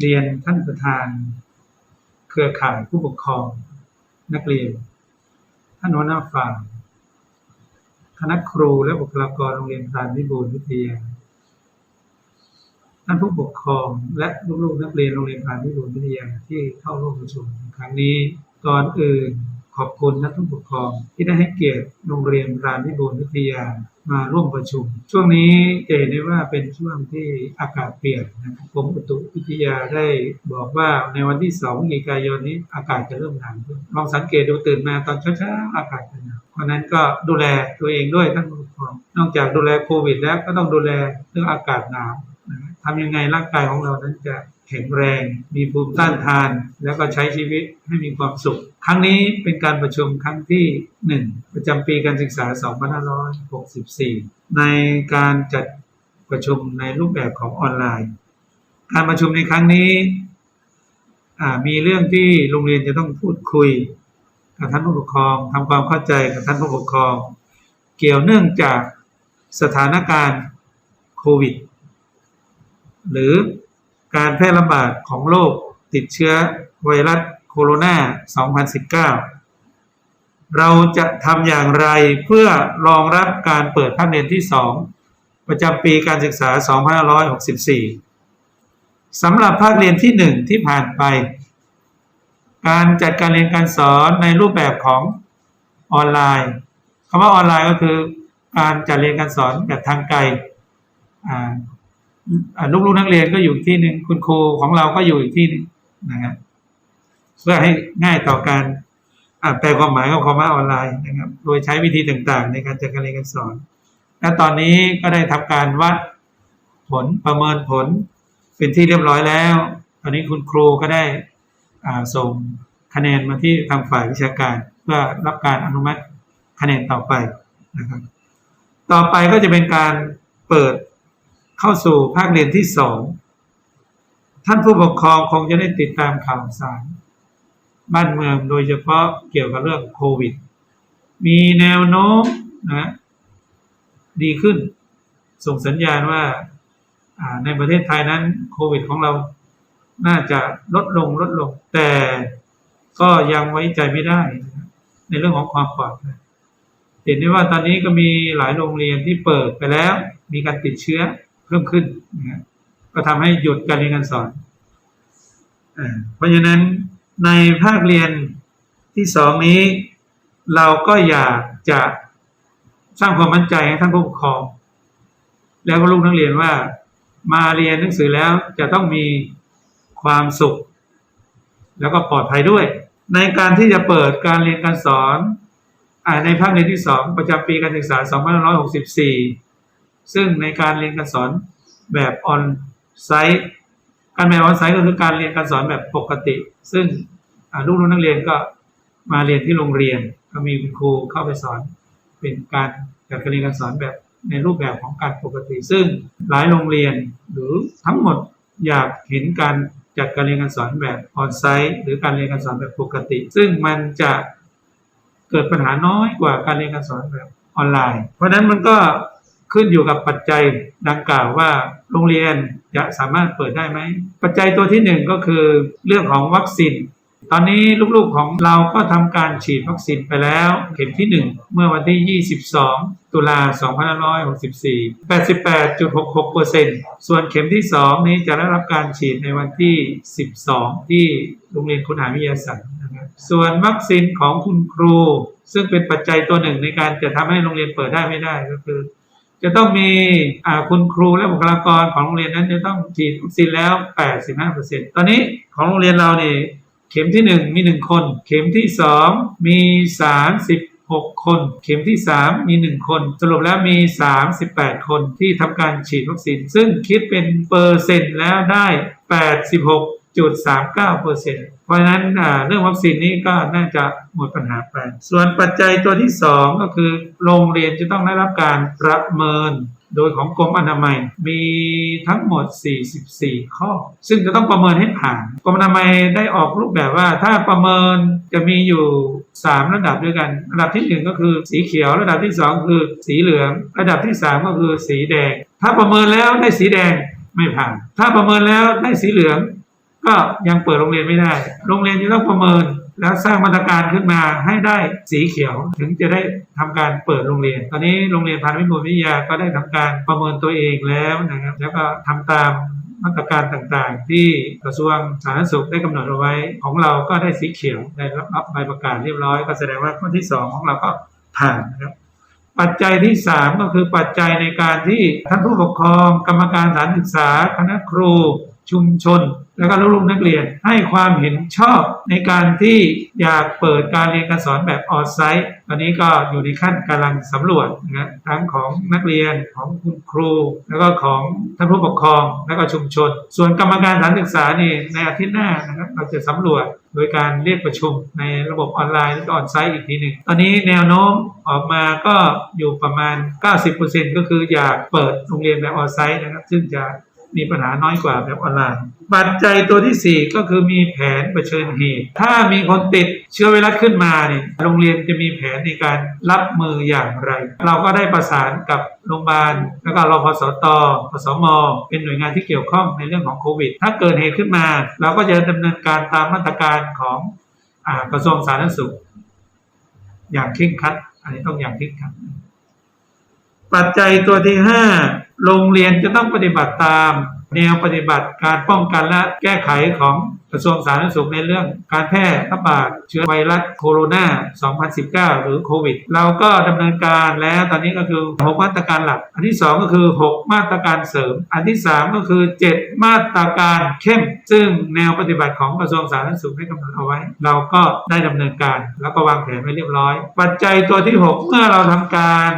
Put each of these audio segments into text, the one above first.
เรียนท่านประธาน เครือข่ายผู้ปกครอง นักเรียน ท่านหัวหน้าฝ่ายคณะครูและบุคลากรโรงเรียนพรานวิบูลวิทยา ท่านผู้ปกครองและลูกๆนักเรียนโรงเรียนพรานวิบูลวิทยาที่เข้าร่วมประชุมครั้งนี้ก่อนอื่นขอบคุณท่านผู้ปกครองที่ได้ให้เกียรติโรงเรียนพรานวิบูลวิทยา มาร่วมประชุม ช่วงนี้จะเห็นได้ว่าเป็นช่วงที่อากาศเปลี่ยนนะครับกรมอุตุวิทยาได้บอกว่าในวันที่2พฤศจิกายนนี้อากาศจะเริ่มหนาวขึ้นลองสังเกตดูตื่นมาตอนเช้าๆอากาศจะหนาวเพราะนั้นก็ดูแลตัวเองด้วยท่านผู้ปกครองนอกจากดูแลโควิดแล้วก็ต้องดูแลเรื่องอากาศหนาว ทำยังไงร่างกายของเรานั้นจะแข็งแรง มีภูมิต้านทาน แล้วก็ใช้ชีวิตให้มีความสุข ครั้งนี้เป็นการประชุมครั้งที่ 1 ประจำปีการศึกษา 2564 ในการจัดประชุมในรูปแบบของออนไลน์ การประชุมในครั้งนี้มีเรื่องที่โรงเรียนจะต้องพูดคุยกับท่านผู้ปกครองทำความเข้าใจกับท่านผู้ปกครอง เกี่ยวเนื่องจากสถานการณ์โควิด หรือการแพร่ระบาดของโรคติดเชื้อไวรัสโคโรนา 2019 เราจะทำอย่างไรเพื่อรองรับการเปิดภาคเรียนที่ 2 ประจำปีการศึกษา 2564 สำหรับภาคเรียนที่ 1 ที่ผ่านไป การจัดการเรียนการสอนในรูปแบบของออนไลน์คำว่าออนไลน์ก็คือการจัดเรียนการสอนแบบทางไกล ลูกๆนักเรียนก็อยู่ที่หนึ่งคุณครูของเราก็อยู่อีกที่หนึ่งนะครับเพื่อให้ง่ายต่อการแปลความหมายของคำว่าออนไลน์นะครับ โดยใช้วิธีต่างๆ ในการจัดการเรียนการสอน และตอนนี้ก็ได้ทำการวัดผลประเมินผลเป็นที่เรียบร้อยแล้ว ตอนนี้คุณครูก็ได้ส่งคะแนนมาที่ทางฝ่ายวิชาการเพื่อรับการอนุมัติคะแนนต่อไปนะครับ ต่อไปก็จะเป็นการเปิด เข้าสู่ภาคเรียนที่สองท่านผู้ปกครองคงจะได้ติดตามข่าวสาร บ้านเมืองโดยเฉพาะเกี่ยวกับเรื่องโควิด มีแนวโน้มนะดีขึ้น ส่งสัญญาณว่าในประเทศไทยนั้นโควิดของเราน่าจะลดลงลดลง แต่ก็ยังไว้ใจไม่ได้ ในเรื่องของความปลอดภัยเห็นได้ว่าตอนนี้ก็มีหลายโรงเรียนที่เปิดไปแล้ว มีการติดเชื้อ พิ่มขึ้นนะฮะก็ทำให้หยุดการเรียนการสอนอาเพราะฉะนั้นในภาคเรียนที่สองนี้ เราก็อยากจะสร้างความมั่นใจให้ท่านผู้ปกครอง แล้วก็ลูกนักเรียนว่า มาเรียนหนังสือแล้วจะต้องมีความสุข แล้วก็ปลอดภัยด้วย ในการที่จะเปิดการเรียนการสอนอ่าในภาคเรียนที่สองประจำปีการศึกษา 2564 ซึ่งในการเรียนการสอนแบบออนไซต์การแบบออนไซต์ก็คือการเรียนการสอนแบบปกติ ซึ่งลูกนักเรียนก็มาเรียนที่โรงเรียน ก็มีคุณครูเข้าไปสอน เป็นการจัดการเรียนการสอนแบบในรูปแบบของการปกติ ซึ่งหลายโรงเรียนหรือทั้งหมดอยากเห็นการจัดการเรียนการสอนแบบออนไซต์หรือการเรียนการสอนแบบปกติ ซึ่งมันจะเกิดปัญหาน้อยกว่าการเรียนการสอนแบบออนไลน์ เพราะฉะนั้นมันก็ ขึ้นอยู่กับปัจจัยดังกล่าวว่าโรงเรียนจะสามารถเปิดได้ไหม ปัจจัยตัวที่หนึ่งก็คือเรื่องของวัคซีนตอนนี้ลูกๆของเราก็ทำการฉีดวัคซีนไปแล้ว เข็มที่ 1 เมื่อวันที่ 22 ตุลา2564 88.66%ส่วนเข็มที่ 2 นี้จะได้รับการฉีดในวันที่ 12 ที่โรงเรียนคุณหาวิทยาศาสตร์นะครับส่วนวัคซีนของคุณครู ซึ่งเป็นปัจจัยตัวหนึ่งในการจะทำให้โรงเรียนเปิดได้ไม่ได้ก็คือ จะต้องมีคุณครูและบุคลากรของโรงเรียนนั้นจะต้องฉีดวัคซีนแล้ว 85%ตอนนี้ของโรงเรียนเราเนี่ยเข็มที่หนึ่งมีหนึ่งคน เข็มที่สองมีสามสิบหกคน เข็มที่สามมีหนึ่งคน สรุปแล้วมีสามสิบแปดคนที่ทำการฉีดวัคซีน ซึ่งคิดเป็นเปอร์เซ็นต์แล้วได้แปดสิบหก จุดสามเก้าเปอร์เซ็นต์เพราะฉะนั้นเรื่องวัคซีนนี้ก็น่าจะหมดปัญหาไป ส่วนปัจจัยตัวที่สองก็คือ โรงเรียนจะต้องได้รับการประเมินโดยของกรมอนามัยมีทั้งหมด 44 ข้อ ซึ่งจะต้องประเมินให้ผ่าน กรมอนามัยได้ออกรูปแบบว่าถ้าประเมินจะมีอยู่ 3 ระดับด้วยกัน ระดับทีหนึ่1 ก็คือสีเขียว ระดับที่ 2 คือสีเหลือง ระดับที่ 3 ก็คือสีแดง ถ้าประเมินแล้วได้สีแดงไม่ผ่าน ถ้าประเมินแล้วได้สีเหลือง ก็ยังเปิดโรงเรียนไม่ได้ โรงเรียนจะต้องประเมิน แล้วสร้างมาตรการขึ้นมาให้ได้สีเขียวถึงจะได้ทำการเปิดโรงเรียน ตอนนี้โรงเรียนพาณิชย์บุญวิทยาก็ได้ทำการประเมินตัวเองแล้วนะครับ แล้วก็ทำตามมาตรการต่างๆ ที่กระทรวงสาธารณสุขได้กำหนดเอาไว้ ของเราก็ได้สีเขียวได้รับใบประกาศเรียบร้อย ก็แสดงว่าข้อที่สองของเราก็ผ่านนะครับปัจจัยที่สามก็คือปัจจัยในการที่ท่านผู้ปกครอง กรรมการสถานศึกษา คณะครู ชุมชน แล้วก็ลูกๆนักเรียนให้ความเห็นชอบในการที่อยากเปิดการเรียนการสอนแบบออนไซต์ตอนนี้ก็อยู่ในขั้นกำลังสำรวจนะทั้งของนักเรียนของคุณครู แล้วก็ของท่านผู้ปกครองแล้วก็ชุมชน ส่วนกรรมการสถานศึกษานี่ในอาทิตย์หน้านะครับเราจะสำรวจโดยการเรียกประชุมในระบบออนไลน์และออนไซต์อีกทีหนึ่ง ตอนนี้แนวโน้มออกมาก็อยู่ประมาณ 90%ก็คืออยากเปิดโรงเรียนแบบออนไซต์นะครับ ซึ่งจะ มีปัญหาน้อยกว่าแบบออนไลน์ ปัจจัยตัวที่ 4 ก็คือมีแผนเผชิญเหตุ ถ้ามีคนติดเชื้อไวรัสขึ้นมาเนี่ยโรงเรียนจะมีแผนในการรับมืออย่างไร เราก็ได้ประสานกับโรงพยาบาลแล้วก็รพสตปสม เป็นหน่วยงานที่เกี่ยวข้องในเรื่องของโควิด ถ้าเกิดเหตุขึ้นมา เราก็จะดำเนินการตามมาตรการของอกระทรวงสาธารณสุข อย่างเคร่งครัด อันนี้ต้องอย่างเคร่งครัด ปัจจัยตัวที่ 5 โรงเรียนจะต้องปฏิบัติตาม แนวปฏิบัติการป้องกันและแก้ไขของกระทรวงสาธารณสุขในเรื่องการแพร่ระบาดเชื้อไวรัสโคโรนา 2019 หรือโควิด เราก็ดำเนินการแล้วตอนนี้ก็คือ 6 มาตรการหลัก อันที่ 2 ก็คือ 6 มาตรการเสริม อันที่ 3 ก็คือ 7 มาตรการเข้ม ซึ่งแนวปฏิบัติของกระทรวงสาธารณสุขได้กำหนดเอาไว้ เราก็ได้ดำเนินการแล้วก็วางแผนไว้เรียบร้อย ปัจจัยตัวที่ 6 เมื่อเราทำการ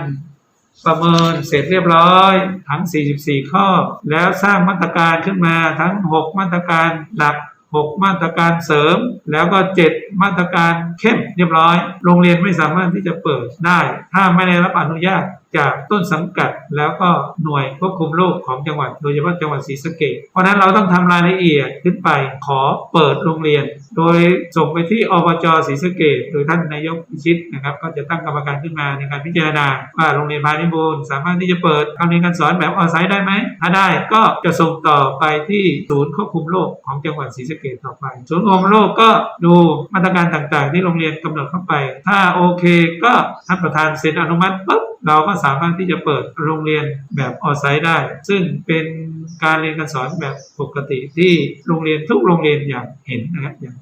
ประเมินเสร็จเรียบร้อยทั้ง 44 ข้อ แล้วสร้างมาตรการขึ้นมาทั้ง 6 มาตรการหลัก 6 มาตรการเสริม แล้วก็ 7 มาตรการเข้มเรียบร้อย โรงเรียนไม่สามารถที่จะเปิดได้ ถ้าไม่ได้รับอนุญาต จากต้นสังกัดแล้วก็หน่วยควบคุมโรคของจังหวัดโดยเฉพาะจังหวัดศรีสะเกษเพราะนั้นเราต้องทำรายละเอียดขึ้นไปขอเปิดโรงเรียน โดยส่งไปที่อบจศรีสะเกษโดยท่านนายกพิชิตนะครับก็จะตั้งกรรมการขึ้นมาในการพิจารณาว่าโรงเรียนพาณิชบูรณ์สามารถที่จะเปิดการเรียนการสอนแบบออนไซต์ได้ไหมถ้าได้ก็จะส่งต่อไปที่ศูนย์ควบคุมโรคของจังหวัดศรีสะเกษต่อไปศูนย์ควบคุมโรคก็ดูมาตรการต่างๆ ที่โรงเรียนกำหนดเข้าไป ถ้าโอเคก็ท่านประธานเซ็นอนุมัติปุ๊บ เราก็สามารถที่จะเปิดโรงเรียนแบบออนไซต์ได้ ซึ่งเป็นการเรียนการสอนแบบปกติที่โรงเรียนทุกโรงเรียนอย่ากเห็นนะครับอย่าง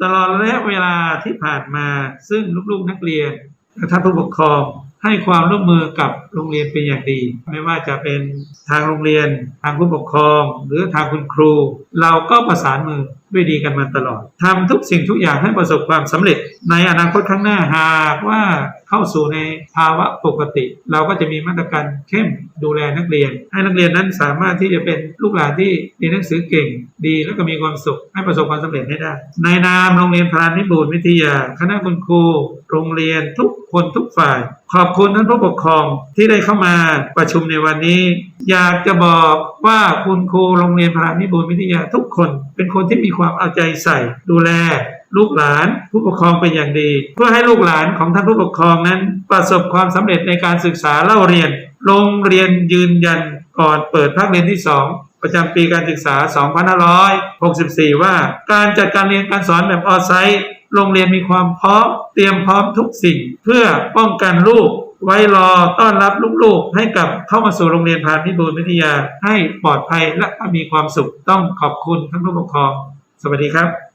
ตลอดระยะเวลาที่ผ่านมาซึ่งลูกๆนักเรียนและท่านผู้ปกครองให้ความร่วมมือกับโรงเรียนเป็นอย่างดี ไม่ว่าจะเป็นทางโรงเรียน ทางผู้ปกครอง หรือทางคุณครู เราก็ประสานมือ ด้วยดีกันมาตลอดทำทุกสิ่งทุกอย่างให้ประสบความสำเร็จ ในอนาคตข้างหน้าหากว่าเข้าสู่ในภาวะปกติ เราก็จะมีมาตรการเข้มดูแลนักเรียน ให้นักเรียนนั้นสามารถที่จะเป็นลูกหลานที่เรียนหนังสือเก่ง ดีแล้วก็มีความสุขให้ประสบความสำเร็จให้ได้ ในนามโรงเรียนพราณิชย์บูรณ์วิทยา คณะคุณครูโรงเรียนทุกคนทุกฝ่าย ขอบคุณท่านผู้ปกครองที่ได้เข้ามาประชุมในวันนี้ อยากจะบอกว่าคุณครูโรงเรียนพราณิชย์บูรณ์วิทยาทุกคน เป็นคนที่มีความเอาใจใส่ ดูแล ลูกหลาน ผู้ปกครองเป็นอย่างดี เพื่อให้ลูกหลานของท่านผู้ปกครองนั้น ประสบความสำเร็จในการศึกษาเล่าเรียน โรงเรียนยืนยันก่อนเปิดภาคเรียนที่ 2ประจำปีการศึกษา 2564 ว่าการจัดการเรียนการสอนแบบออนไซต์ โรงเรียนมีความพร้อม เตรียมพร้อมทุกสิ่ง เพื่อป้องกันลูก ไว้รอต้อนรับลูกๆ ให้กับเข้ามาสู่โรงเรียนพาณิชบูรณ์วิทยา ให้ปลอดภัยและมีความสุข ต้องขอบคุณท่านผู้ปกครอง สวัสดีครับ